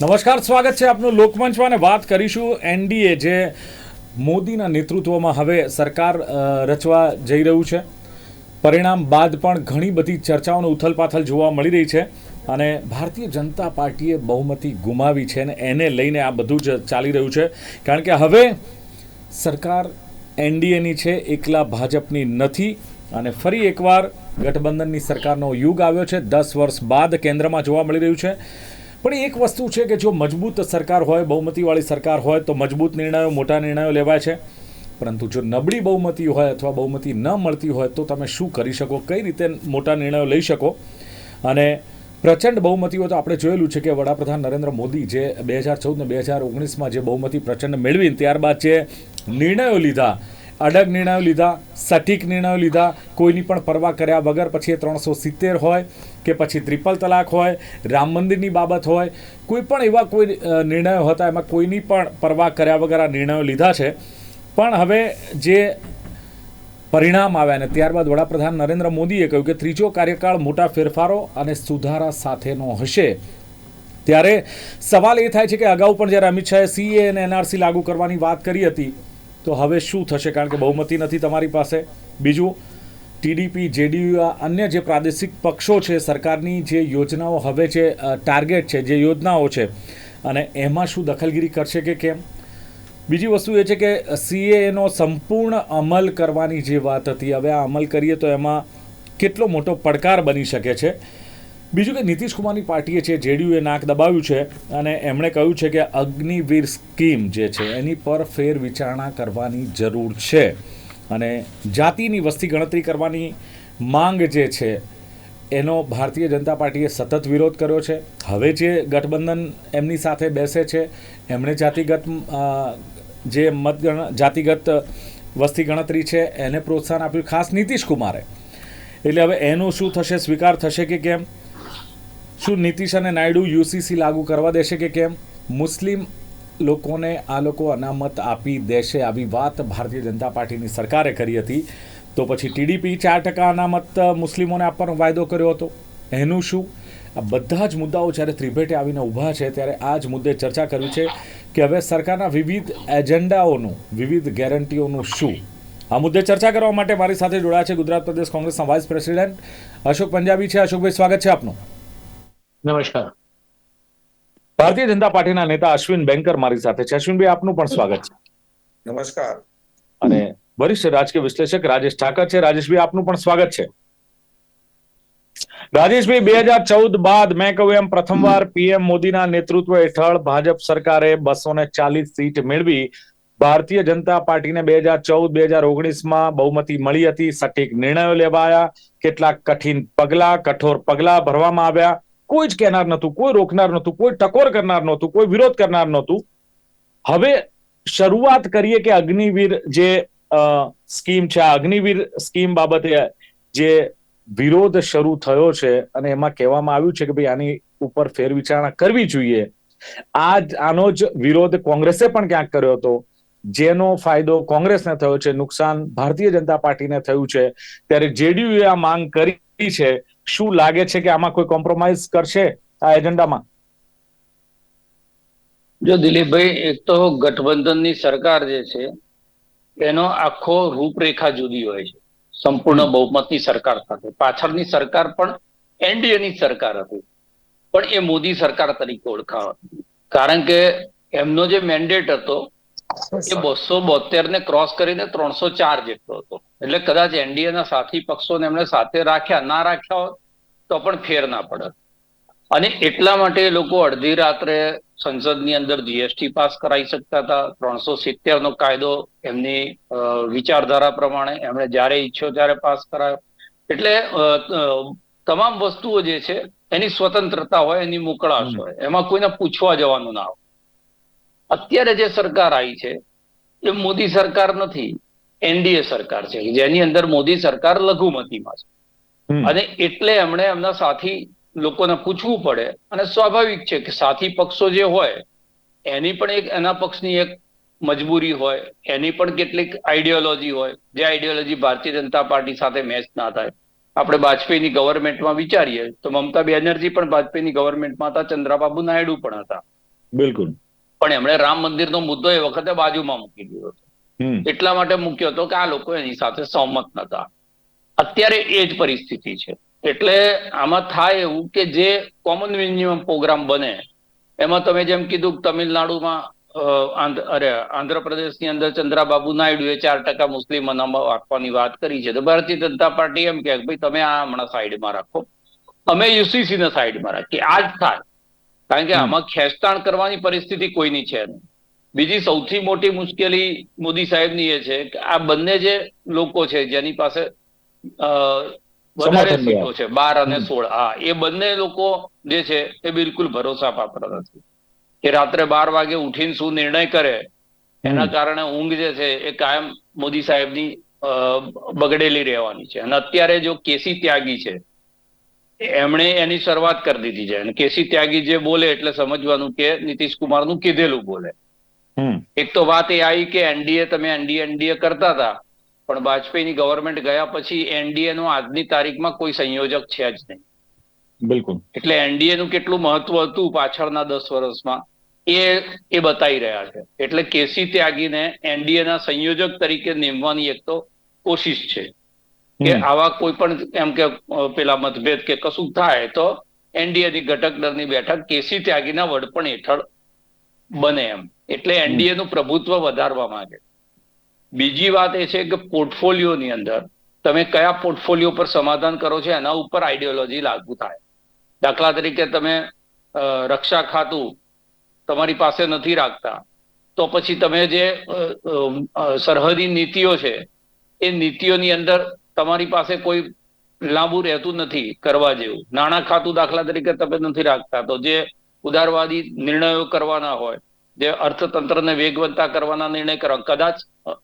નમસ્કાર, સ્વાગત છે આપનું લોકમંચમાં અને વાત કરીશું એનડીએ જે મોદીના નેતૃત્વમાં હવે સરકાર રચવા જઈ રહ્યું છે. પરિણામ બાદ પણ ઘણી બધી ચર્ચાઓનો ઉથલપાથલ જોવા મળી રહી છે અને ભારતીય જનતા પાર્ટીએ બહુમતી ગુમાવી છે અને એને લઈને આ બધું જ ચાલી રહ્યું છે. કારણ કે હવે સરકાર એનડીએની છે, એકલા ભાજપની નથી અને ફરી એકવાર ગઠબંધનની સરકારનો યુગ આવ્યો છે. દસ વર્ષ બાદ કેન્દ્રમાં જોવા મળી રહ્યું છે. પણ એક વસ્તુ છે કે જો મજબૂત સરકાર હોય, બહુમતીવાળી સરકાર હોય, તો મજબૂત નિર્ણયો, મોટા નિર્ણયો લેવાય છે. પરંતુ જો નબળી બહુમતી હોય અથવા બહુમતી ન મળતી હોય, તો તમે શું કરી શકો? કઈ રીતે મોટા નિર્ણયો લઈ શકો? અને પ્રચંડ બહુમતીઓ તો આપણે જોયેલું છે કે વડાપ્રધાન નરેન્દ્ર મોદી જે બે હજાર ચૌદ ને બે હજાર ઓગણીસમાં જે બહુમતી પ્રચંડ મેળવી ત્યારબાદ જે નિર્ણયો લીધા અડગ નિર્ણયો લીધા, સટીક નિર્ણયો લીધા, કોઈની પણ પરવા કર્યા વગર પછી એ ત્રણસો સિત્તેર હોય કે પછી ત્રિપલ તલાક હોય, રામ મંદિરની બાબત હોય, કોઈ પણ એવા કોઈ નિર્ણયો હતા એમાં કોઈની પણ પરવા કર્યા વગર આ નિર્ણયો લીધા છે. પણ હવે જે પરિણામ આવ્યા અને ત્યારબાદ વડાપ્રધાન નરેન્દ્ર મોદીએ કહ્યું કે ત્રીજો કાર્યકાળ મોટા ફેરફારો અને સુધારા સાથેનો હશે. ત્યારે સવાલ એ થાય છે કે અગાઉ પણ જ્યારે અમિત શાહે સીએ અને એનઆરસી લાગુ કરવાની વાત કરી હતી તો હવે શું થશે? કારણ કે બહુમતી નથી તમારી પાસે. બીજું ટીડીપી જેડીયુ આ અન્ય જે પ્રાદેશિક પક્ષો છે, સરકારની જે યોજનાઓ હવે જે ટાર્ગેટ છે, જે યોજનાઓ છે, અને એમાં શું દખલગીરી કરશે કે કેમ? બીજી વસ્તુ એ છે કે સીએનો સંપૂર્ણ અમલ કરવાની જે વાત હતી, હવે આ અમલ કરીએ તો એમાં કેટલો મોટો પડકાર બની શકે છે? બીજું કે નીતિશ કુમારની પાર્ટીએ છે, જેડીયુએ નાક દબાવ્યું છે અને એમણે કહ્યું છે કે અગ્નિવીર સ્કીમ જે છે, એની પર ફેર વિચારણા કરવાની જરૂર છે. અને જાતિની વસ્તી ગણતરી કરવાની માંગ જે છે, એનો ભારતીય જનતા પાર્ટીએ સતત વિરોધ કર્યો છે. હવે જે ગઠબંધન એમની સાથે બેસે છે, એમણે જાતિગત જે મતગણ, જાતિગત વસ્તી ગણતરી છે, એને પ્રોત્સાહન આપ્યું ખાસ નીતિશ કુમારે. એટલે હવે એનું શું થશે, સ્વીકાર થશે કે કેમ? શું નીતિશ અને નાયડુ યુસીસી લાગુ કરવા દેશે કે કેમ? મુસ્લિમ લોકોને આ લોકો અનામત આપી દેશે આવી વાત ભારતીય જનતા પાર્ટીની સરકારે કરી હતી. તો પછી ટીડીપી ચાર ટકા અનામત મુસ્લિમોને આપવાનો વાયદો કર્યો હતો. એનું શું? આ બધા જ મુદ્દાઓ જ્યારે ત્રિભેટે આવીને ઊભા છે ત્યારે આ જ મુદ્દે ચર્ચા કરવી છે કે હવે સરકારના વિવિધ એજન્ડાઓનું, વિવિધ ગેરંટીઓનું શું? આ મુદ્દે ચર્ચા કરવા માટે મારી સાથે જોડાયા છે ગુજરાત પ્રદેશ કોંગ્રેસના વાઇસ પ્રેસિડેન્ટ અશોક પંજાબી છે. અશોકભાઈ, સ્વાગત છે આપનું. નમસ્કાર. ભારતીય જનતા પાર્ટીના નેતા અશ્વિન બેંકર મારી સાથે છે. અશ્વિનભાઈ આપનું પણ સ્વાગત છે. નમસ્કાર. અને વરિષ્ઠ રાજકીય વિશ્લેષક રાજેશ ઠાકર છે. રાજેશભાઈ આપનું પણ સ્વાગત છે. રાજેશભાઈ બે હજાર ચૌદ બાદ મેં કહ્યું એમ પ્રથમવાર પીએમ મોદીના નેતૃત્વ હેઠળ ભાજપ સરકારે બસો ને ચાલીસ સીટ મેળવી. ભારતીય જનતા પાર્ટીને બે હજાર ચૌદ બે હજાર ઓગણીસમાં બહુમતી મળી હતી. સટીક નિર્ણયો લેવાયા. કેટલાક કઠિન પગલા કઠોર પગલા ભરવામાં આવ્યા. કોઈ જ કહેનાર નહોતું, કોઈ રોકનાર નહોતું, કોઈ ટકોર કરનાર નહોતું, કોઈ વિરોધ કરનાર નહોતું. હવે શરૂઆત કરીએ કે અગ્નિવીર જે સ્કીમ છે અગ્નિવીર સ્કીમ બાબતે જે વિરોધ શરૂ થયો છે અને એમાં કહેવામાં આવ્યું છે કે ભાઈ આની ઉપર ફેરવિચારણા કરવી જોઈએ. આ આનો જ વિરોધ કોંગ્રેસે પણ ક્યાંક કર્યો હતો. જેનો ફાયદો કોંગ્રેસને થયો છે, નુકસાન ભારતીય જનતા પાર્ટીને થયું છે. ત્યારે જેડીયુએ આ માંગ કરી છે શું લાગે છે કે આમાં કોઈ કોમ્પ્રોમાઇઝ કરશે આ એજન્ડામાં? જો દિલીપભાઈ એક તો ગઠબંધનની સરકાર જે છે એનો આખો રૂપરેખા જુદી હોય છે. સંપૂર્ણ બહુમતની સરકાર સાથે. પાછળની સરકાર પણ એનડીએ ની સરકાર હતી. પણ એ મોદી સરકાર તરીકે ઓળખાવા. કારણ કે એમનો જે મેન્ડેટ હતો એ બસો બોતેર ને ક્રોસ કરીને ત્રણસો ચાર જેટલો હતો. એટલે કદાચ એનડીએ ના સાથી પક્ષોને એમણે સાથે રાખ્યા ના રાખ્યા હોત તો પણ ફેર ના પડત. અને એટલા માટે લોકો અડધી રાત્રે સંસદની અંદર જીએસટી પાસ કરાવી શકતા હતા. ત્રણસો સિત્તેર નો કાયદો એમની વિચારધારા પ્રમાણે એમણે જ્યારે ઈચ્છ્યો ત્યારે પાસ કરાયો. એટલે તમામ વસ્તુઓ જે છે એની સ્વતંત્રતા હોય એની મોકળાશ હોય. એમાં કોઈને પૂછવા જવાનું ના હોય. અત્યારે જે સરકાર આવી છે એ મોદી સરકાર નથી એનડીએ સરકાર છે. જેની અંદર મોદી સરકાર લઘુમતીમાં છે. અને એટલે એમણે એમના સાથી લોકોને પૂછવું પડે અને સ્વાભાવિક છે કે સાથી પક્ષો જે હોય એની પણ એક એના પક્ષની એક મજબૂરી હોય એની પણ કેટલીક આઈડિયોલોજી હોય. જે આઈડિયોલોજી ભારતીય જનતા પાર્ટી સાથે મેચ ના થાય. આપણે વાજપેયીની ગવર્મેન્ટમાં વિચારીએ તો મમતા બેનર્જી પણ વાજપેયીની ગવર્મેન્ટમાં હતા ચંદ્રાબાબુ નાયડુ પણ હતા. બિલકુલ. પણ એમણે રામ મંદિરનો મુદ્દો એ વખતે બાજુમાં મૂકી દીધો હતો. એટલા માટે મૂક્યો હતો કે આ લોકો એની સાથે સહમત નતા. અત્યારે એ જ પરિસ્થિતિ છે. એટલે આમાં થાય એવું કે જે કોમન મિનિમમ પ્રોગ્રામ બને એમાં તમે જેમ કીધું કે તમિલનાડુમાં અરે આંધ્રપ્રદેશની અંદર ચંદ્રાબાબુ નાયડુએ ચાર ટકા મુસ્લિમ અનામત આપવાની વાત કરી છે. તો ભારતીય જનતા પાર્ટી એમ કે ભાઈ તમે આ હમણાં સાઈડમાં રાખો. અમે યુસીસી ને સાઈડમાં રાખીએ. આ જ થાય. કારણ કે આમાં ખેંચતાણ કરવાની પરિસ્થિતિ કોઈની છે નહીં. બીજી સૌથી મોટી મુશ્કેલી મોદી સાહેબની એ છે કે આ બંને જે લોકો છે જેની પાસે વધારે સીટો છે બાર અને સોળ હા એ બંને લોકો જે છે એ બિલકુલ ભરોસા પાત્ર નથી. કે રાત્રે બાર વાગે ઉઠીને શું નિર્ણય કરે એના કારણે ઊંઘ જે છે એ કાયમ મોદી સાહેબની અ, બગડેલી રહેવાની છે. અને અત્યારે જો કેસી ત્યાગી છે એમણે એની શરૂઆત કરી દીધી છે. અને કેસી ત્યાગી જે બોલે એટલે સમજવાનું કે નીતિશ કુમારનું કીધેલું બોલે. એક તો વાત એ આવી કે એનડીએ તમે એનડીએ એનડીએ કરતા હતા પણ વાજપેયીની ગવર્મેન્ટ ગયા પછી એનડીએ નો આજની તારીખમાં કોઈ સંયોજક છે જ નહીં. બિલકુલ. એટલે એનડીએ નું કેટલું મહત્વ હતું પાછળના દસ વર્ષમાં એ એ બતાવી રહ્યા છે. એટલે કેસી ત્યાગીને એનડીએ ના સંયોજક તરીકે નીમવાની એક તો કોશિશ છે. કે આવા કોઈ પણ એમ કે પેલા મતભેદ કે કશું થાય તો એનડીએ ની ઘટક દળની બેઠક કેસી ત્યાગીના વડપણ હેઠળ બને એમ. એટલે એનડીએ નું પ્રભુત્વ વધારવા માંગે. બીજી વાત એ છે કે પોર્ટફોલિયોની અંદર તમે કયા પોર્ટફોલિયો પર સમાધાન કરો છો એના ઉપર આઈડિયોલોજી લાગુ થાય. દાખલા તરીકે તમે રક્ષા ખાતું તમારી પાસે નથી રાખતા તો પછી તમે જે સરહદી નીતિઓ છે એ નીતિઓની અંદર તમારી પાસે કોઈ લાંબુ રહેતું નથી કરવા જેવું. નાણાં ખાતું દાખલા તરીકે તમે નથી રાખતા. તો જે ઉદારવાદી નિર્ણયો કરવાના હોય જે અર્થતંત્રને વેગવંતા કરવાના નિર્ણય કરવા કદાચ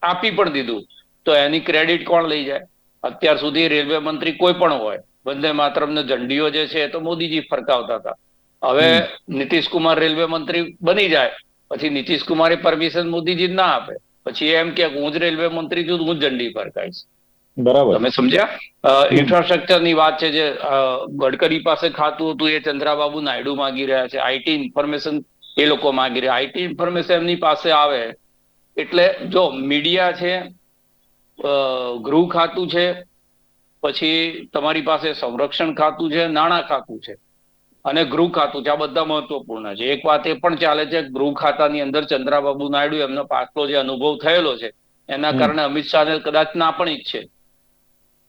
આપી પણ દીધું તો એની ક્રેડિટ કોણ લઈ જાય? અત્યાર સુધી રેલવે મંત્રી કોઈ પણ હોય વંદે માતરમ ઝંડીઓ જે છે એ તો મોદીજી ફરકાવતા હતા. હવે નીતિશ કુમાર રેલવે મંત્રી બની જાય પછી નીતિશ કુમારે પરમિશન મોદીજી ના આપે. પછી એમ કે હું જ રેલવે મંત્રી છું હું જ ઝંડી ફરકાઈશ. બરાબર. તમે સમજ્યા? ઇન્ફ્રાસ્ટ્રક્ચરની વાત છે જે ગડકરી પાસે ખાતું હતું એ ચંદ્રાબાબુ નાયડુ માંગી રહ્યા છે. આઈટી ઇન્ફોર્મેશન એ લોકો માંગી રહ્યા. આઈટી ઇન્ફોર્મેશન એમની પાસે આવે એટલે જો મીડિયા છે ગૃહ ખાતું છે પછી તમારી પાસે સંરક્ષણ ખાતું છે નાણાં ખાતું છે અને ગૃહ ખાતું છે. આ બધા મહત્વપૂર્ણ છે. એક વાત એ પણ ચાલે છે કે ગૃહ ખાતાની અંદર ચંદ્રાબાબુ નાયડુ એમનો પાછલો જે અનુભવ થયેલો છે એના કારણે અમિત શાહને કદાચ ના પણ ઈચ્છે.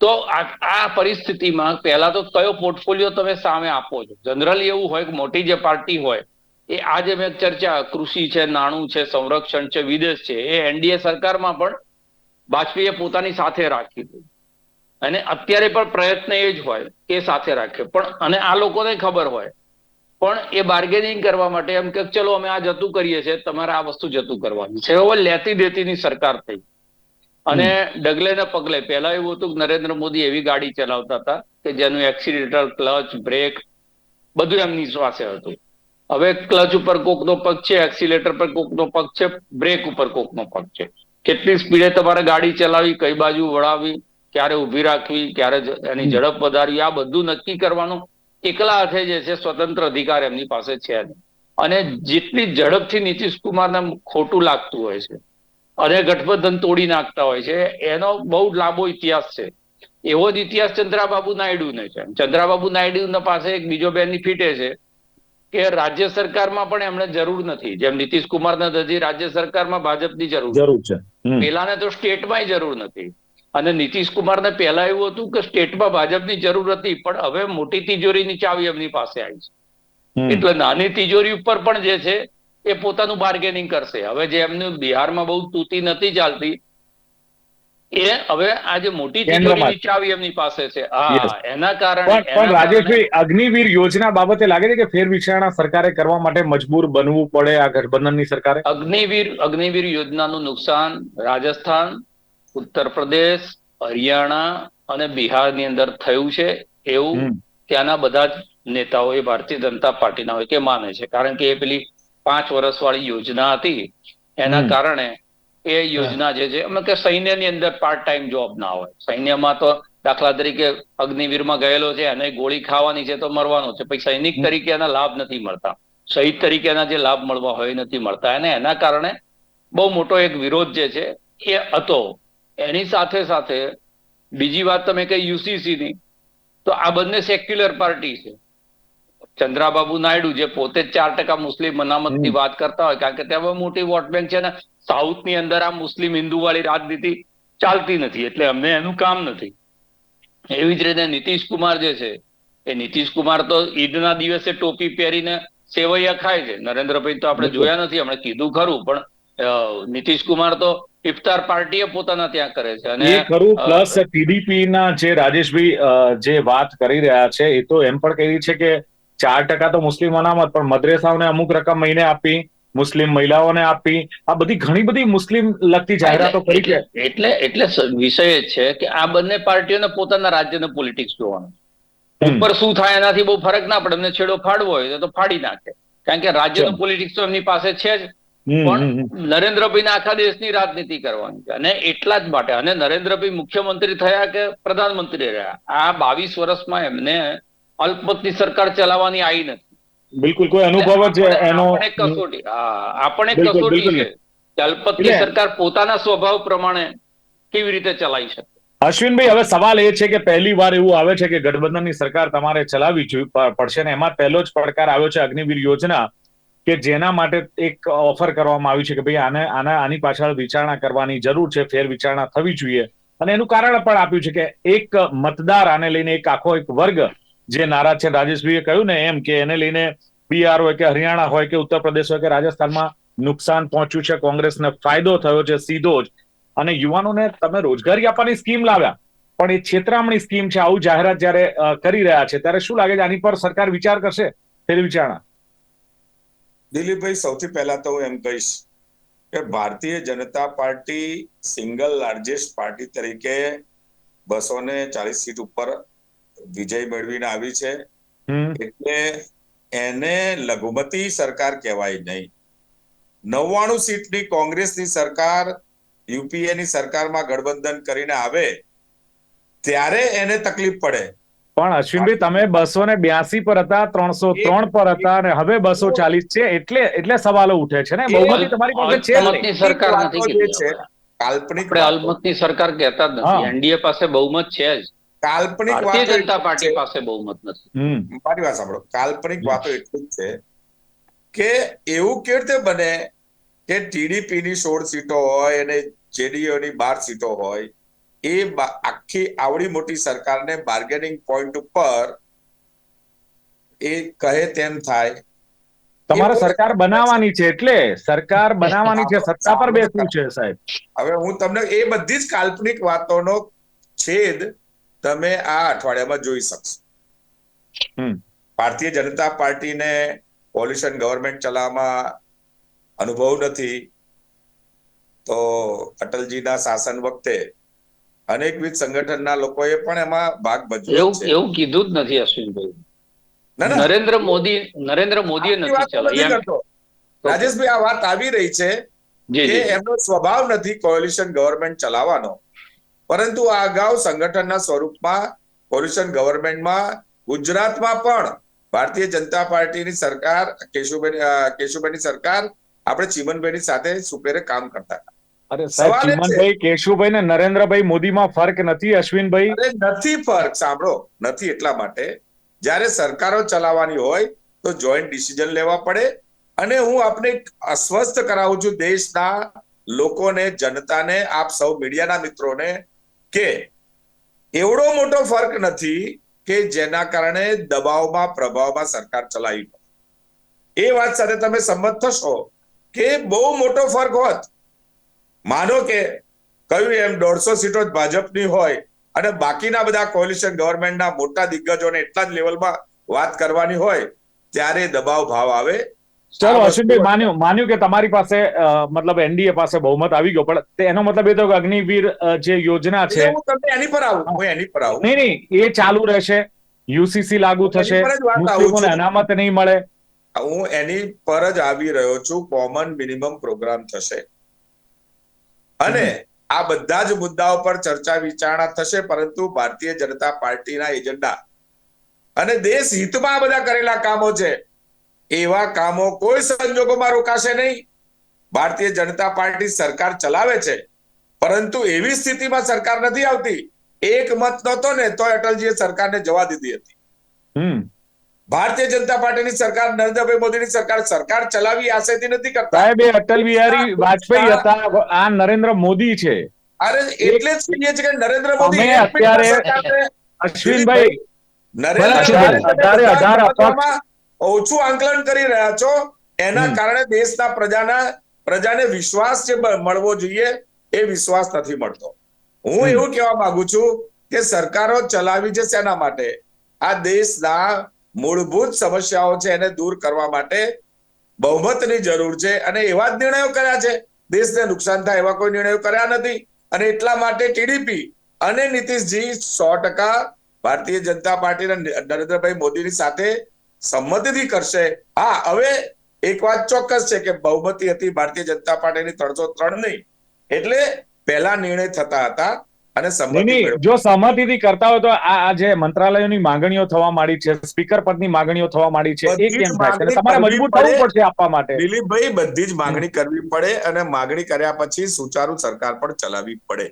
તો આ પરિસ્થિતિમાં પહેલા તો કયો પોર્ટફોલિયો તમે સામે આપો છો? જનરલી એવું હોય કે મોટી જે પાર્ટી હોય, એ આજે મેં ચર્ચા, કૃષિ છે, નાણું છે, સંરક્ષણ છે, વિદેશ છે, એ એનડીએ સરકારમાં પણ વાજપેયીએ પોતાની સાથે રાખી દીધું અને અત્યારે પણ પ્રયત્ન એ જ હોય કે સાથે રાખે પણ, અને આ લોકોને ખબર હોય. પણ એ બાર્ગેનિંગ કરવા માટે એમ કે ચલો અમે આ જતું કરીએ છીએ, તમારે આ વસ્તુ જતું કરવાની છે. લેતી દેતીની સરકાર થઈ. અને ડગલે ને પગલે પહેલા એવું હતું કે નરેન્દ્ર મોદી એવી ગાડી ચલાવતા હતા કે જેનું એક્સિલેટર ક્લચ બ્રેક બધું એમની શ્વાસે હતું. હવે ક્લચ ઉપર કોકનો પગ છે એક્સિલેટર પર કોકનો પગ છે બ્રેક ઉપર કોકનો પગ છે. કેટલી સ્પીડે તમારે ગાડી ચલાવી કઈ બાજુ વળાવી ક્યારે ઊભી રાખવી ક્યારે એની ઝડપ વધારવી આ બધું નક્કી કરવાનું એકલા હાથે જે છે સ્વતંત્ર અધિકાર એમની પાસે છે અને જેટલી ઝડપથી નીતિશ કુમારને ખોટું લાગતું હોય છે અને ગઠબંધન તોડી નાખતા હોય છે. એનો બહુ લાંબો ઇતિહાસ છે. એવો જ ઇતિહાસ ચંદ્રાબાબુ નાયડુને છે. ચંદ્રાબાબુ નાયડુ પાસે એક બીજો બેનિફિટ એ છે કે રાજ્ય સરકારમાં પણ એમને જરૂર નથી. જેમ નીતિશ કુમારને હજી રાજ્ય સરકારમાં ભાજપની જરૂર. જરૂર છે. પેલાને તો સ્ટેટમાં જરૂર નથી. અને નીતિશ કુમારને પહેલા એવું હતું કે સ્ટેટમાં ભાજપની જરૂર હતી પણ હવે મોટી તિજોરીની ચાવી એમની પાસે આવી છે. એટલે નાની તિજોરી ઉપર પણ જે છે એ પોતાનું બાર્ગેનિંગ કરશે. હવે જે એમનું બિહારમાં બહુ તૂતી નથી ચાલતી એ હવે આ જે મોટી તિજોરીની ચાવી એમની પાસે છે. હા એના કારણે પણ રાજેશભાઈ અગ્નિવીર યોજના બાબતે લાગે છે કે ફેર વિચારણા સરકારે કરવા માટે મજબૂર બનવું પડે આ ગઠબંધનની સરકારે? અગ્નિવીર અગ્નિવીર યોજનાનું નુકસાન રાજસ્થાન ઉત્તર પ્રદેશ હરિયાણા અને બિહારની અંદર થયું છે. એવું ત્યાંના બધા જ નેતાઓ એ ભારતીય જનતા પાર્ટીના હોય કે માને છે. કારણ કે એ પેલી પાંચ વર્ષવાળી યોજના હતી. એના કારણે એ યોજના જે છે કે સૈન્યની અંદર પાર્ટ ટાઈમ જોબ ના હોય. સૈન્યમાં તો દાખલા તરીકે અગ્નિવીરમાં ગયેલો છે એને ગોળી ખાવાની છે તો મરવાનો છે. પછી સૈનિક તરીકે એના લાભ નથી મળતા. શહીદ તરીકેના જે લાભ મળવા હોય નથી મળતા. અને એના કારણે બહુ મોટો એક વિરોધ જે છે એ હતો. એની સાથે સાથે બીજી વાત તમે કહી યુસીસી ની તો આ બંને સેક્યુલર પાર્ટી છે. ચંદ્રાબાબુ નાયડુ જે પોતે ચાર ટકા મુસ્લિમ અનામતની વાત કરતા હોય કારણ કે ત્યાં મોટી વોટ બેંક છે ને સાઉથની અંદર આ મુસ્લિમ હિન્દુ વાળી રાજનીતિ ચાલતી નથી એટલે અમને એનું કામ નથી. એવી જ રીતે નીતિશ કુમાર જે છે એ નીતિશ કુમાર તો ઈદના દિવસે ટોપી પહેરીને સેવૈયા ખાય છે. નરેન્દ્રભાઈ તો આપણે જોયા નથી હમણાં કીધું ખરું પણ નીતિશ કુમાર તો ઇફતાર પાર્ટીએ પોતાના ત્યાં કરે છે અને એ ખરું પ્લસ ટીડીપી ના જે રાજેશભાઈ જે વાત કરી રહ્યા છે એ તો એમ પણ કહી છે કે ચાર ટકા તો મુસ્લિમ પણ મદ્રેસાઓને અમુક રકમ મહિને આપી મુસ્લિમ મહિલાઓને આપી. આ બધી ઘણી બધી મુસ્લિમ લગતી જાહેરાતો કરી છે. એટલે એટલે વિષય છે કે આ બંને પાર્ટીઓને પોતાના રાજ્યનો પોલિટિક્સ જોવાનું. ઉપર શું થાય એનાથી બહુ ફરક ના પડે. એમને છેડો ફાડવો હોય તો ફાડી નાખે. કારણ કે રાજ્યનો પોલિટિક્સ તો એમની પાસે છે જ. પણ નરેન્દ્રભાઈ નરેન્દ્રભાઈને આખા દેશની રાજનીતિ કરવાની છે. અને એટલા જ માટે. અને નરેન્દ્રભાઈ મુખ્યમંત્રી થયા કે પ્રધાનમંત્રી રહ્યા. આ બાવીસ વર્ષમાં એમને અલ્પમતની સરકાર ચલાવવાની આવી નથી. બિલકુલ કોઈ અનુભવ જ એનો કસોટી આપણે કસોટી છે કે અલ્પમતની સરકાર પોતાના સ્વભાવ પ્રમાણે કેવી રીતે ચલાવી શકે? અશ્વિનભાઈ હવે સવાલ એ છે કે પહેલી વાર એવું આવે છે કે ગઠબંધનની સરકાર તમારે ચલાવવી જોઈએ પડશે ને? એમાં પહેલો જ પડકાર આવ્યો છે અગ્નિવીર યોજના કે જેના માટે એક ઓફર કરવામાં આવ્યું છે કે ભાઈ આને આના આની પાછળ વિચારણા કરવાની જરૂર છે ફેર વિચારણા થવી જોઈએ. અને એનું કારણ પણ આપ્યું છે કે એક મતદાર આને લઈને એક આખો એક વર્ગ જે નારાજ છે રાજેશભાઈએ કહ્યું ને એમ કે એને લઈને બિહાર હોય કે હરિયાણા હોય કે ઉત્તર પ્રદેશ હોય કે રાજસ્થાનમાં નુકસાન પહોંચ્યું છે, કોંગ્રેસને ફાયદો થયો છે સીધો જ. અને યુવાનોને તમે રોજગારી આપવાની સ્કીમ લાવ્યા. પણ એ છેતરામણી સ્કીમ છે, આવું જાહેરાત જયારે કરી રહ્યા છે, ત્યારે શું લાગે છે? આની પર સરકાર વિચાર કરશે? ફેર વિચારણા. દિલીપભાઈ, સૌથી પહેલા તો હું એમ કહીશ કે Bharatiya Janata Party single largest party તરીકે બસો ને ચાલીસ સીટ ઉપર વિજય મેળવીને આવી છે. એટલે એને લઘુમતી સરકાર કહેવાય નહીં. નવ્વાણું સીટની કોંગ્રેસની સરકાર યુપીએ ની સરકારમાં ગઠબંધન કરીને આવે ત્યારે એને તકલીફ પડે. પણ અશ્વિનભાઈ તમે બસો ને બ્યાસી પર હતા ત્રણસો ત્રણ પર હતા અને હવે બસો ચાલીસ છે એટલે એટલે સવાલો ઉઠે છે ને? બહુમતી તમારી પાસે છે સરકાર નથી. કાલ્પનિક આપણે વાતો- સરકાર કહેતા જ નથી. એનડીએ પાસે બહુમત છે જ. કાલ્પનિક વાતો જનતા પાર્ટી પાસે બહુમત નથી. મારી વાત સાંભળો. કાલ્પનિક વાતો એટલી જ છે કે એવું કેવી રીતે બને કે ટીડીપી ની સોળ સીટો હોય અને જેડીયુ ની બાર સીટો હોય એ આખી આવડી મોટી સરકારને બાર્ગેનિંગ પોઈન્ટ ઉપર એ કહે તેમ થાય. તમારે સરકાર બનાવવાની છે એટલે સરકાર બનાવવાની છે સત્તા પર બેસવું છે સાહેબ. હવે હું તમને એ બધી જ કાલ્પનિક વાતોનો છેદ તમે આ અઠવાડિયામાં જોઈ શકશો. ભારતીય જનતા પાર્ટીને પોલ્યુશન ગવર્મેન્ટ ચલાવવામાં અનુભવ નથી. તો અટલજીના શાસન વખતે અનેકવિધ સંગઠનના લોકોએ પણ એમાં ભાગ ભજવ્યો એવું એવું કીધું જ નથી અશ્વિનભાઈ. ના ના. નરેન્દ્ર મોદી નરેન્દ્ર મોદીએ નથી વાત હું નથી ચલાવી. એમ. કરતો. રાજેશભાઈ આ વાત આવી રહી છે કે એમનો સ્વભાવ નથી કોલ્યુશન ગવર્મેન્ટ ચલાવવાનો. પરંતુ આ અગાઉ સંગઠનના સ્વરૂપમાં કોalition ગવર્મેન્ટમાં ગુજરાતમાં પણ ભારતીય જનતા પાર્ટીની સરકાર કેશુભાઈ કેશુભાઈની સરકાર આપણે ચીમનભાઈની સાથે સુપેરે કામ કરતા હતા. અરે સાહેબ ચીમનભાઈ કેશુભાઈ ને નરેન્દ્રભાઈ મોદીમાં ફરક નથી અશ્વિનભાઈ? નથી ફરક સાંભળો નથી એટલા માટે. જ્યારે સરકારો ચલાવવાની હોય તો જોઈન્ટ ડિસિઝન લેવા પડે અને હું આપને અસ્વસ્થ કરાવું છું દેશના લોકોને જનતાને આપ સૌ મીડિયાના મિત્રોને કે એવડો મોટો ફરક નથી કે જેના કારણે દબાવમાં, પ્રભાવમાં સરકાર ચલાવી એ વાત સાથે તમે સંમત થશો કે બહુ મોટો ફરક હોત. માનો કે કહ્યું એમ દોઢસો સીટો જ ભાજપની હોય અને બાકીના બધા કોલિશન ગવર્મેન્ટના મોટા દિગ્ગજોને એટલા જ લેવલમાં વાત કરવાની હોય, ત્યારે દબાવ ભાવ આવે ચલો અશ્વિનભાઈ માન્યું માન્યું કે તમારી પાસે મતલબ એનડીએ પાસે બહુમત આવી ગયો પણ એનો મતલબ એ કે અગ્નિવીર જે યોજના છે એની પર આવું એની પર આવું. નહીં નહીં એ ચાલુ રહેશે યુસીસી લાગુ થશે મુસ્લિમોને અનામત નહીં મળે. હું એની પર જ આવી રહ્યો છું કોમન મિનિમમ પ્રોગ્રામ થશે. અને આ બધા જ મુદ્દાઓ પર ચર્ચા વિચારણા થશે પરંતુ ભારતીય જનતા પાર્ટીના એજન્ડા અને દેશ હિતમાં બધા કરેલા કામો છે. એવા કામો કોઈ સંજોગોમાં રોકાશે નહીં. ભારતીય જનતા પાર્ટી સરકાર ચલાવે છે. પરંતુ એવી સ્થિતિમાં સરકાર નથી આવતી. એક મત નહોતો ને તો અટલજીએ સરકારને જવા દીધી હતી. ભારતીય જનતા પાર્ટીની સરકાર નરેન્દ્રભાઈ મોદીની સરકાર સરકાર ચલાવી આશેથી નથી કરતા. સાહેબ અટલ બિહારી વાજપેયી હતા આ નરેન્દ્ર મોદી છે. અરે એટલે જ કહીએ છીએ કે નરેન્દ્ર મોદી અત્યારે- અશ્વિનભાઈ નરેન્દ્ર ઓછું આંકલન કરી રહ્યા છો. એના કારણે દેશના પ્રજાના પ્રજાને વિશ્વાસ જે મળવો જોઈએ એ વિશ્વાસ નથી મળતો. હું એવું કહેવા માંગુ છું કે સરકારો ચલાવી છે શેના માટે. આ દેશના મૂળભૂત સમસ્યાઓ છે એને દૂર કરવા માટે બહુમતની જરૂર છે અને એવા જ નિર્ણયો કર્યા છે. દેશને નુકસાન થાય એવા કોઈ નિર્ણયો કર્યા નથી. અને એટલા માટે ટીડીપી અને નીતિશજી સો ટકા ભારતીય જનતા પાર્ટીના નરેન્દ્રભાઈ મોદીની સાથે સંમતિથી કરશે. હા હવે એક વાત ચોક્કસ છે કે બહુમતી હતી ભારતીય જનતા પાર્ટીની ત્રણસો ત્રણ નહીં એટલે પહેલા નિર્ણય થતા હતા અને સંમતિ જો સહમતિથી કરતા હોય તો આ જે મંત્રાલયોની માંગણીઓ થવા માંડી છે સ્પીકર પદની માંગણીઓ થવા માંડી છે એ બધી જ કેમ થાય છે? તમારે કરવી થવું પડે. પડશે આપવા માટે. દિલીપભાઈ બધી જ માંગણી કરવી પડે અને માંગણી કર્યા પછી સુચારુ સરકાર પણ ચલાવવી પડે.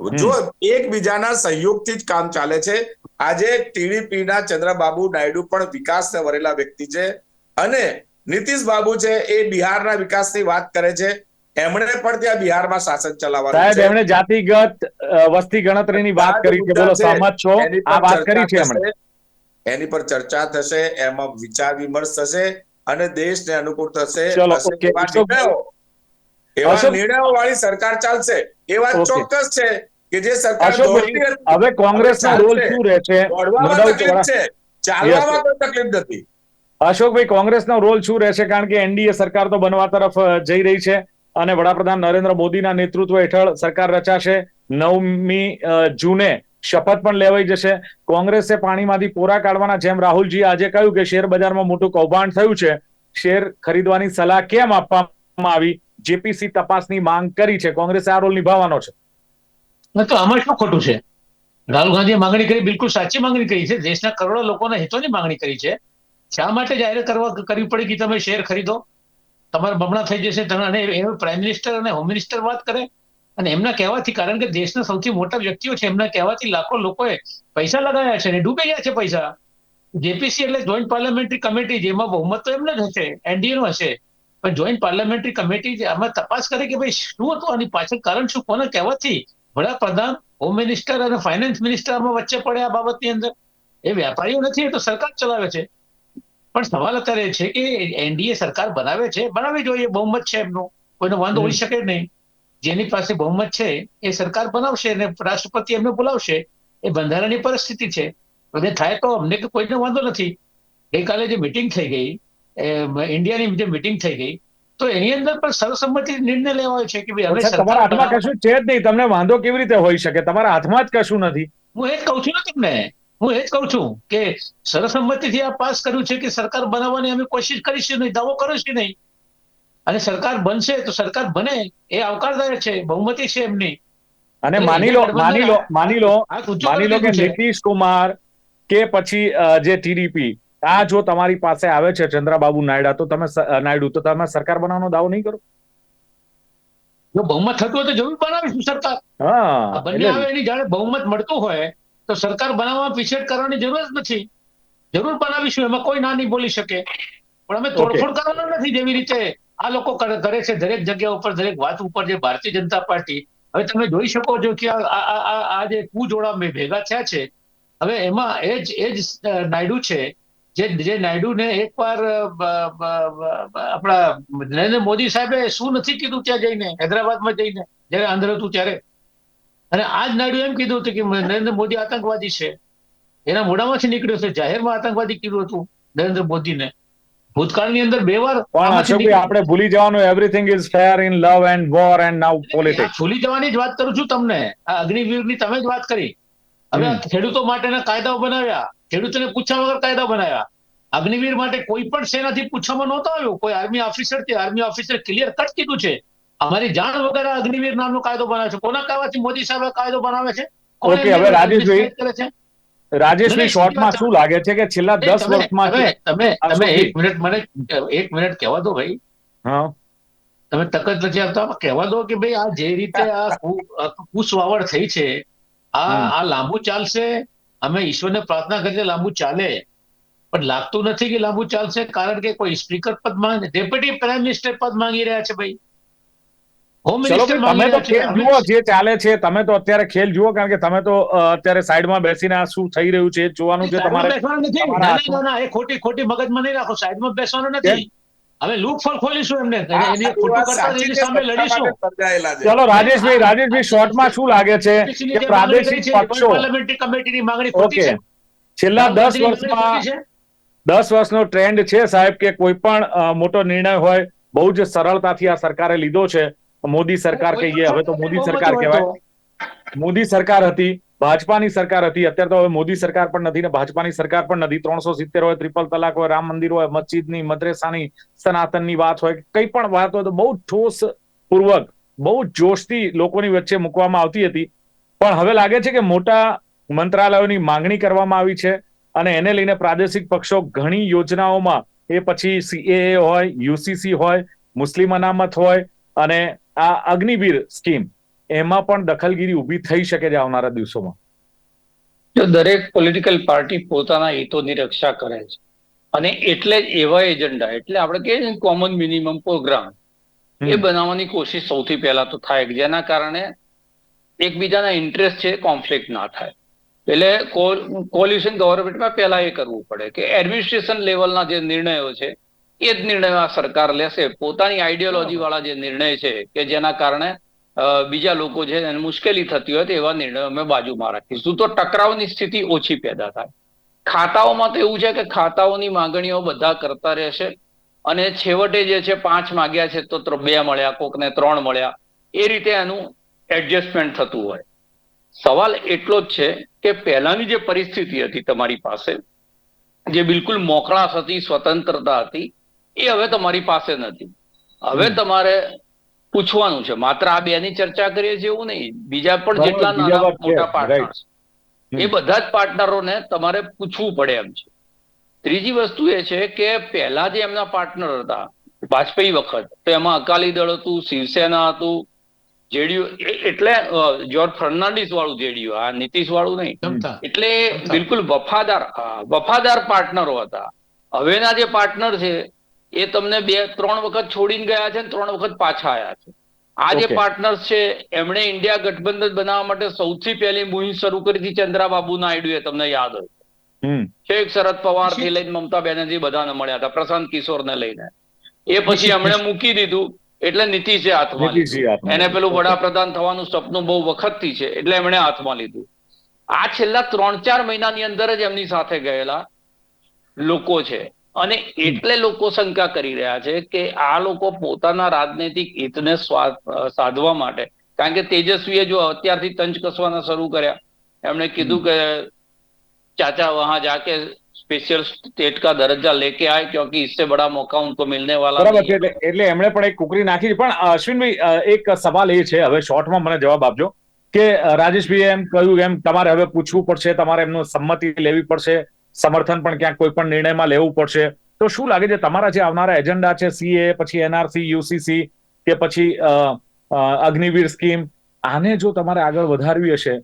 જો એકબીજાના સહયોગથી જ કામ ચાલે છે આજે ટીડીપી ના ચંદ્રબાબુ નાયડુ પણ વિકાસને વરેલા વ્યક્તિ છે અને નીતિશ બાબુ છે એ બિહારના વિકાસની વાત કરે છે. એમણે પણ ત્યાં બિહારમાં શાસન ચલાવવાનું સાહેબ એમણે જાતિગત વસ્તી ગણતરીની વાત કરી કે બોલો સહમત છો. એની પર આ વાત કરી છે ચર્ચા એમણે? થશે. એની પર ચર્ચા થશે એમાં વિચાર વિમર્શ થશે અને દેશને અનુકૂળ થશે. એવા નિર્ણયો. વાળી સરકાર ચાલશે. એ વાત ચોક્કસ છે. કે જે સરકાર હવે કોંગ્રેસનો રોલ શું રહે છે? દોડવામાં No doubt તકલીફ વડા- છે. ચાલવામાં કોઈ તકલીફ નથી. અશોકભાઈ કોંગ્રેસનો રોલ શું રહેશે કારણ કે એનડીએ સરકાર તો બનવા તરફ જઈ રહી છે અને વડાપ્રધાન નરેન્દ્ર મોદીના નેતૃત્વ હેઠળ સરકાર રચાશે. નવમી જૂને શપથ પણ લેવાઈ જશે. કોંગ્રેસે પાણીમાંથી પોરા કાઢવાના જેમ રાહુલજી આજે કહ્યું કે શેર બજારમાં મોટું કૌભાંડ થયું છે. શેર ખરીદવાની સલાહ કેમ આપવામાં આવી? જેપીસી તપાસની માંગ કરી છે. કોંગ્રેસે આ રોલ નિભાવવાનો છે. તો આમાં શું ખોટું છે? રાહુલ ગાંધીએ માંગણી કરી, બિલકુલ સાચી માંગણી કરી છે. દેશના કરોડો લોકોના હિતોની માંગણી કરી છે. શા માટે જાહેર કરવા કરવી પડી કે તમે શેર ખરીદો? તમારા બમણા થઈ જશે અને પ્રાઇમ મિનિસ્ટર અને હોમ મિનિસ્ટર વાત કરે. અને એમના કહેવાથી, કારણ કે દેશના સૌથી મોટા વ્યક્તિઓ છે, એમના કહેવાથી લાખો લોકોએ પૈસા લગાવ્યા છે અને ડૂબી ગયા છે પૈસા. જેપીસી એટલે જોઈન્ટ પાર્લામેન્ટરી કમિટી જેમાં બહુમત તો એમને જ હશે, એનડીએ નું હશે. પણ જોઈન્ટ પાર્લામેન્ટરી કમિટી આમાં તપાસ કરે કે ભાઈ શું હતું? આની પાછળ કારણ શું? કોના કહેવાથી વડાપ્રધાન હોમ મિનિસ્ટર અને ફાઇનાન્સ મિનિસ્ટરમાં વચ્ચે પડે આ બાબતની અંદર. એ વેપારીઓ નથી એ તો સરકાર ચલાવે છે. પણ સવાલ અત્યારે એ છે કે એનડીએ સરકાર બનાવે છે? બનાવવી જોઈએ બહુમત છે એમનો. કોઈનો વાંધો હોઈ શકે નહીં. જેની પાસે બહુમત છે એ સરકાર બનાવશે અને રાષ્ટ્રપતિ એમને બોલાવશે એ બંધારણની પરિસ્થિતિ છે. અને થાય તો અમને કોઈને વાંધો નથી. ગઈકાલે જે મિટિંગ થઈ ગઈ ઇન્ડિયાની જે મિટિંગ થઈ ગઈ તો એની અંદર પણ સર્વસંમતિ નિર્ણય લેવાય છે કે ભાઈ હવે તમારા હાથમાં કશું છે જ નહીં. તમને વાંધો કેવી રીતે હોઈ શકે? તમારા હાથમાં જ કશું નથી. હું એ જ કહું છું ને તમને. હું એ જ કહું છું કે સર્વસંમતિથી આ પાસ કર્યું છે કે સરકાર બનાવવાની અમે કોશિશ કરીશું નહીં દાવો કરીશું નહીં. અને સરકાર બનશે તો સરકાર બને એ આવકારદાયક છે બહુમતી છે એમની. અને માની લો માની લો માની લો માની લો કે નીતિશ કુમાર કે પછી જે ટીડીપી આ જો તમારી પાસે આવે છે ચંદ્રબાબુ નાયડા તો તમે નાયડુ તો તમે સરકાર બનાવવાનો દાવો નહીં કરો. જો બહુમત થતું હોય તો જરૂર બનાવીશું સરકાર. હા બંને આવે એની જાણે બહુમત મળતું હોય તો સરકાર બનાવવા પીછેડ કરવાની જરૂર જ નથી. જરૂર બનાવીશું એમાં કોઈ ના નહીં બોલી શકે. પણ અમે તોડફોડ કરવાના નથી જેવી રીતે આ લોકો કરે છે દરેક જગ્યા ઉપર દરેક વાત ઉપર જે ભારતીય જનતા પાર્ટી. હવે તમે જોઈ શકો છો કે આ આ- આ આ જે કુજોડા મેં ભેગા થયા છે. હવે એમાં એ જ એ જ નાયડુ છે જે જે નાયડુને એકવાર આપણા નરેન્દ્ર મોદી સાહેબે શું નથી કીધું ત્યાં જઈને હૈદરાબાદમાં જઈને જ્યારે આંધ્ર હતું ત્યારે. અને આજ નાયડુ એમ કીધું હતું કે નરેન્દ્ર મોદી આતંકવાદી છે. એના મોઢામાંથી નીકળ્યો છે જાહેરમાં આતંકવાદી કીધું હતું નરેન્દ્ર મોદીને. ભૂતકાળની અંદર બે વાર આપણે ભૂલી જવાનું everything is fair in love and war and now politics ભૂલી જવાની જ વાત કરું છું તમને. આ અગ્નિવીરની તમે જ વાત કરી. હવે. ખેડૂતો માટેના કાયદાઓ બનાવ્યા. ખેડૂતોને પૂછ્યા વગર કાયદા બનાવ્યા. અગ્નિવીર માટે કોઈ પણ સેનાથી પૂછવામાં નહોતો આવ્યો. કોઈ આર્મી ઓફિસરથી આર્મી ઓફિસર ક્લિયર કટ કીધું છે. અમારી જાણ વગર અગ્નિવીર નામનો કાયદો બનાવે છે. કોના કહેવાથી મોદી સાહેબ કાયદો બનાવે છે? ઓકે હવે રાજેશભાઈ- રાજેશભાઈ શોર્ટમાં શું લાગે છે કે છેલ્લા દસ વર્ષમાં તમે તમે એક મિનિટ મને એક મિનિટ કહેવા દો ભાઈ. હા. તમે તક જ નથી આપતા? કહેવા દો કે ભાઈ આ જે રીતે આ કુશવાવડ થઈ છે આ આ લાંબુ ચાલશે અમે ઈશ્વરને પ્રાર્થના કરીએ લાંબુ ચાલે. પણ લાગતું નથી કે લાંબુ ચાલશે કારણ કે કોઈ સ્પીકર પદ માંગે ડેપ્યુટી પ્રાઇમ મિનિસ્ટર પદ માંગી રહ્યા છે ભાઈ. તમે તો ખેલ જુઓ જે ચાલે છે તમે તો અત્યારે ખેલ જુઓ કારણ કે તમે તો અત્યારે સાઈડમાં બેસીને આ શું થઈ રહ્યું છે જોવાનું છે તમારે ખોટી ખોટી મગજમાં નહીં રાખો. સાઈડમાં બેસવાનું નથી. હવે લૂપહોલ ખોલીશું એમને. એની સાચી કરતા એની સામે લડીશું. ચલો રાજેશભાઈ રાજેશભાઈ શોર્ટમાં શું લાગે છે? કે પ્રાદેશિક પક્ષો પાર્લામેન્ટરી કમિટીની માંગણી ઓકે. છે? છેલ્લા દસ વર્ષમાં? દસ વર્ષનો ટ્રેન્ડ છે સાહેબ કે કોઈ પણ મોટો નિર્ણય હોય બહુ જ સરળતાથી આ સરકારે લીધો છે. મોદી સરકાર કહીએ હવે તો મોદી સરકાર કહેવાય. મોદી સરકાર હતી. ભાજપાની સરકાર હતી. અત્યારે તો હવે મોદી સરકાર પણ નથી ને ભાજપાની સરકાર પણ નથી. ત્રણસો સિત્તેર હોય, ત્રિપલ તલાક હોય, રામ મંદિર હોય, મસ્જિદની, મદ્રેસાની, સનાતનની વાત હોય, કઈ પણ વાત હોય તો બહુ ઠોસ પૂર્વક, બહુ જોશથી લોકોની વચ્ચે મૂકવામાં આવતી હતી. પણ હવે લાગે છે કે મોટા મંત્રાલયોની માંગણી કરવામાં આવી છે અને એને લઈને પ્રાદેશિક પક્ષો ઘણી યોજનાઓમાં, એ પછી સીએએ હોય યુસીસી હોય, મુસ્લિમ અનામત હોય અને આ અગ્નિવીર સ્કીમ એમાં પણ દખલગીરી ઊભી થઈ શકે છે આવનારા દિવસોમાં. જો દરેક પોલિટિકલ પાર્ટી પોતાના હિતોની રક્ષા કરે છે. અને એટલે જ એવા એજન્ડા એટલે આપણે કહીએ છીએ કોમન મિનિમમ પ્રોગ્રામ એ બનાવવાની કોશિશ સૌથી પહેલા તો થાય જેના કારણે એકબીજાના ઇન્ટરેસ્ટ છે કોન્ફ્લિક્ટ ના થાય. એટલે કોલ્યુશન ગવર્મેન્ટમાં પહેલા એ કરવું પડે કે એડમિનિસ્ટ્રેશન લેવલના જે નિર્ણયો છે એ જ નિર્ણયો આ સરકાર લેશે. પોતાની આઈડિયોલોજી વાળા જે નિર્ણય છે કે જેના કારણે બીજા લોકો છે એને મુશ્કેલી થતી હોય તો એવા નિર્ણયો અમે બાજુમાં રાખીશું. તો ટકરાવની સ્થિતિ ઓછી પેદા થાય. ખાતાઓમાં તો એવું છે કે ખાતાઓની માંગણીઓ બધા કરતા રહેશે અને છેવટે જે છે પાંચ માગ્યા છે તો બે મળ્યા કોકને ત્રણ મળ્યા. એ રીતે એનું એડજસ્ટમેન્ટ થતું હોય. સવાલ એટલો જ છે કે પહેલાની જે પરિસ્થિતિ હતી તમારી પાસે જે બિલકુલ મોકળાશ હતી સ્વતંત્રતા હતી એ હવે તમારી પાસે નથી. હવે તમારે પૂછવાનું છે. માત્ર આ બેની ચર્ચા કરીએ છીએ એવું નહીં. બીજા પણ જેટલા નાના મોટા પાર્ટનર્સ એ બધા જ પાર્ટનરોને તમારે પૂછવું પડે એમ છે. ત્રીજી વસ્તુ એ છે કે પહેલા જે એમના પાર્ટનર હતા વાજપેયી વખત તો એમાં અકાલી દળ હતું શિવસેના હતું જેડીયુ એટલે જ્યોર્જ ફર્નાન્ડિસ વાળું જેડીયુ આ નીતિશ વાળું નહીં. એટલે બિલકુલ વફાદાર વફાદાર પાર્ટનરો હતા. હવેના જે પાર્ટનર છે એ તમને બે ત્રણ વખત છોડીને ગયા છે ને ત્રણ વખત પાછા આવ્યા છે. આ જે પાર્ટનર્સ છે એમણે ઇન્ડિયા ગઠબંધન બનાવવા માટે સૌથી પહેલી મુહિમ શરૂ કરી હતી ચંદ્રાબાબુ નાયડુએ તમને યાદ હોય હમ. છેક શરદ પવારથી લઈને મમતા બેનર્જી બધાને મળ્યા હતા પ્રશાંત કિશોરને લઈને. એ પછી એમણે મૂકી દીધું એટલે નીતિશે હાથમાં લીધું. એને પેલું વડાપ્રધાન થવાનું સપનું બહુ વખતથી છે એટલે એમણે હાથમાં લીધું. આ છેલ્લા ત્રણ ચાર મહિનાની અંદર જ એમની સાથે ગયેલા લોકો છે. અને એટલે લોકો શંકા કરી રહ્યા છે કે આ લોકો પોતાના રાજનૈતિક હિતને સ્વા- અ, સાધવા માટે કારણ કે તેજસ્વીએ જો અત્યારથી તંજ કસવાના શરૂ કર્યા એમણે કીધું કે चाचा वहां जाके स्पेशल स्टेट का दर्जा लेके आए क्योंकि इससे बड़ा मौका उनको मिलने वाला બરાબર नहीं છે है। એટલે એટલે એમણે પણ એક કુકરી નાખી છે પણ અ, અશ્વિનભાઈ અ, એક સવાલ એ છે હવે શોર્ટમાં મને જવાબ આપજો કે અ, રાજેશભાઈએ એમ કહ્યું એમ તમારે હવે પૂછવું પડશે તમારે એમનું સંમતિ લેવી પડશે સમર્થન પણ ક્યાંક કોઈ પણ નિર્ણયમાં લેવું પડશે તો શું લાગે છે તમારા જે આવનારા એજન્ડા છે સીએ પછી એનઆરસી યુસીસી કે પછી અગ્નિવીર સ્કીમ આને જો તમારે આગળ વધારવી હશે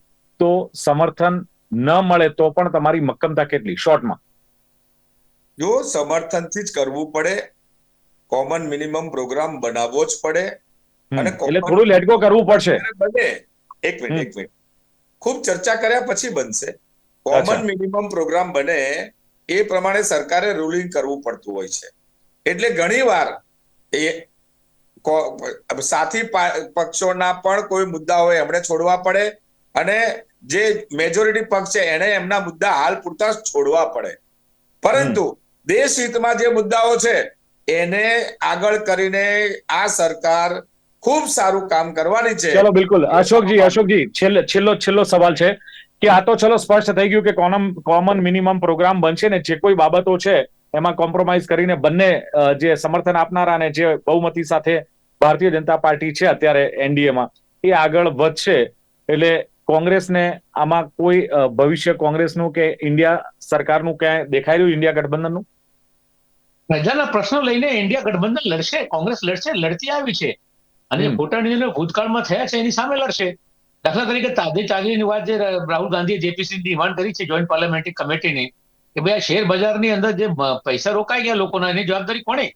તો સમર્થન ન મળે તો પણ તમારી મક્કમતા કેટલી શોર્ટમાં જો સમર્થનથી જ કરવું પડે કોમન મિનિમમ પ્રોગ્રામ બનાવવો જ પડે. અને એટલે થોડું લેટગો કરવું પડશે બને એક. મિનિટ એક મિનિટ ખૂબ ચર્ચા કર્યા પછી બનશે. કોમન મિનિમમ પ્રોગ્રામ બને એ પ્રમાણે સરકારે રૂલિંગ કરવું પડતું હોય છે. એટલે ઘણીવાર એ સાથી પક્ષોના પણ કોઈ મુદ્દા હોય એમણે છોડવા પડે અને જે મેજોરિટી પક્ષ છે એને એમના મુદ્દા હાલ પૂરતા છોડવા પડે. પરંતુ દેશ હિતમાં જે મુદ્દાઓ છે એને આગળ કરીને આ સરકાર ખૂબ સારું કામ કરવાની છે. ચલો બિલકુલ. અશોકજી અશોકજી છેલ્લો છેલ્લો છેલ્લો સવાલ છે. કે આ તો ચલો સ્પષ્ટ થઈ ગયું કે કોમન કોમન મિનિમમ પ્રોગ્રામ બનશે ને જે કોઈ બાબતો છે એમાં કોમ્પ્રોમાઇઝ કરીને બંને જે સમર્થન આપનારા અને જે બહુમતી સાથે ભારતીય જનતા પાર્ટી છે અત્યારે એનડીએમાં એ આગળ વધશે. એટલે કોંગ્રેસને આમાં કોઈ ભવિષ્ય કોંગ્રેસનું કે ઇન્ડિયા સરકારનું ક્યાંય દેખાઈ રહ્યું ઇન્ડિયા ગઠબંધનનું? પ્રજાના પ્રશ્નો લઈને ઇન્ડિયા ગઠબંધન લડશે કોંગ્રેસ લડશે લડતી આવી છે. અને નિર્ણયો ભૂતકાળમાં થયા છે એની સામે લડશે. દાખલા તરીકે તાજે તાજેની વાત જે રાહુલ ગાંધીએ જેપીસી ડિમાન્ડ કરી છે જોઈન્ટ પાર્લામેન્ટરી કમિટીની કે ભાઈ આ શેર બજારની અંદર જે પૈસા રોકાઈ ગયા લોકોના એની જવાબદારી કોણે?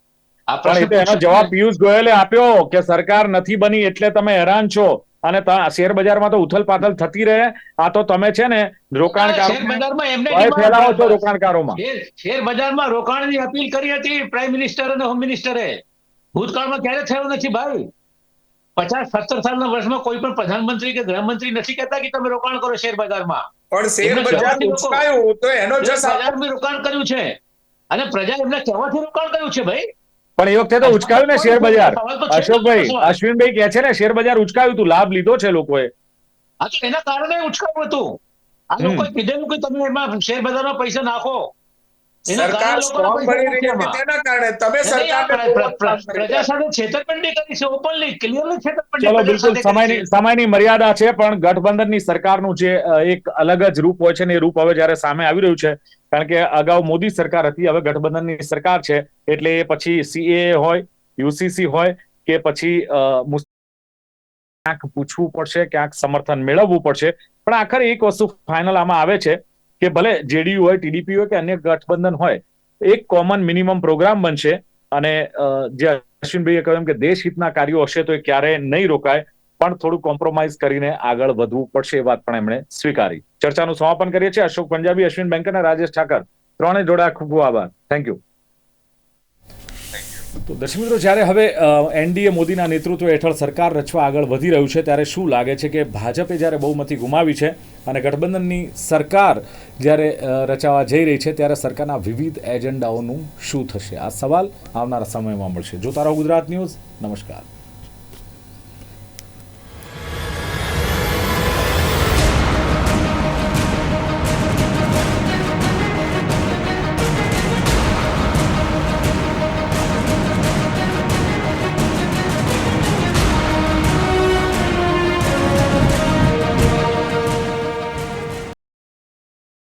એનો જવાબ પિયુષ ગોયલે આપ્યો કે સરકાર નથી બની એટલે તમે હેરાન છો અને શેર બજારમાં તો ઉથલ પાથલ થતી રહે આ તો તમે છે ને રોકાણકારો ફેલાવો છો. રોકાણકારોમાં. શેર શેર બજારમાં રોકાણની અપીલ કરી હતી પ્રાઇમ મિનિસ્ટર અને હોમ મિનિસ્ટરે ભૂતકાળમાં ક્યારે થયો નથી ભાઈ? પચાસ સત્તર સાલના વર્ષમાં કોઈ પણ પ્રધાનમંત્રી કે ગૃહમંત્રી નથી કહેતા કે તમે રોકાણ કરો શેર બજારમાં. પણ શેર બજાર તો એનો શેર બજારમાં રોકાણ કર્યું છે. અને પ્રજા એમને કહેવાથી રોકાણ કર્યું છે ભાઈ. પણ એ વખતે તો ઉચકાયું ને શેર બજાર. અશોકભાઈ અશ્વિનભાઈ કે છે ને શેર બજાર ઉચકાયું હતું લાભ લીધો છે લોકોએ. હા તો એના કારણે ઉચકાયું હતું. આ. લોકોએ કીધેલું કે તમે એમાં શેર બજારમાં પૈસા નાખો. સરકાર સ્ટ્રોંગ બની રહી હતી તેના કારણે. તમે સરકારને પ્ર- પ્ર- કામ કરી પ્રજા સાથે છેતરપિંડી કરી છે ઓપનલી ક્લિયરલી છેતરપિંડી ચલો બિલકુલ સમયની સમયની મર્યાદા છે પણ ગઠબંધનની સરકારનું જે એક અલગ જ રૂપ હોય છે ને એ રૂપ હવે જ્યારે સામે આવી રહ્યું છે કારણ કે અગાઉ મોદી સરકાર હતી હવે ગઠબંધનની સરકાર છે એટલે એ પછી સીએ હોય યુસીસી હોય કે પછી અ, ક્યાંક પૂછવું પડશે ક્યાંક સમર્થન મેળવવું પડશે. પણ આખરે એક વસ્તુ ફાઇનલ આમાં આવે છે કે ભલે જેડીયુ હોય ટીડીપી હોય કે અન્ય ગઠબંધન હોય, એક કોમન મિનિમમ પ્રોગ્રામ બનશે. અને જે અશ્વિનભાઈએ કહ્યું કે દેશહિતના કાર્યો હશે તો એ ક્યારેય નહીં રોકાય, પણ થોડું કોમ્પ્રોમાઇઝ કરીને આગળ વધવું પડશે એ વાત પણ એમણે સ્વીકારી. ચર્ચાનું સમાપન કરીએ છીએ. અશોક પંજાબી, અશ્વિન બેંકર અને રાજેશ ઠાકર. ત્રણે જોડા ખૂબ ખૂબ આભાર. થેન્ક યુ તો દર્શક જ્યારે હવે એનડીએ મોદીના નેતૃત્વ હેઠળ સરકાર રચવા આગળ વધી રહ્યું છે, ત્યારે શું લાગે છે કે ભાજપે જ્યારે બહુમતી ગુમાવી છે અને ગઠબંધનની સરકાર જ્યારે રચાવા જઈ રહી છે, ત્યારે સરકારના વિવિધ એજન્ડાઓનું શું થશે? આ સવાલ આવનારા સમયમાં મળશે. જોતા રહો ગુજરાત ન્યૂઝ. નમસ્કાર.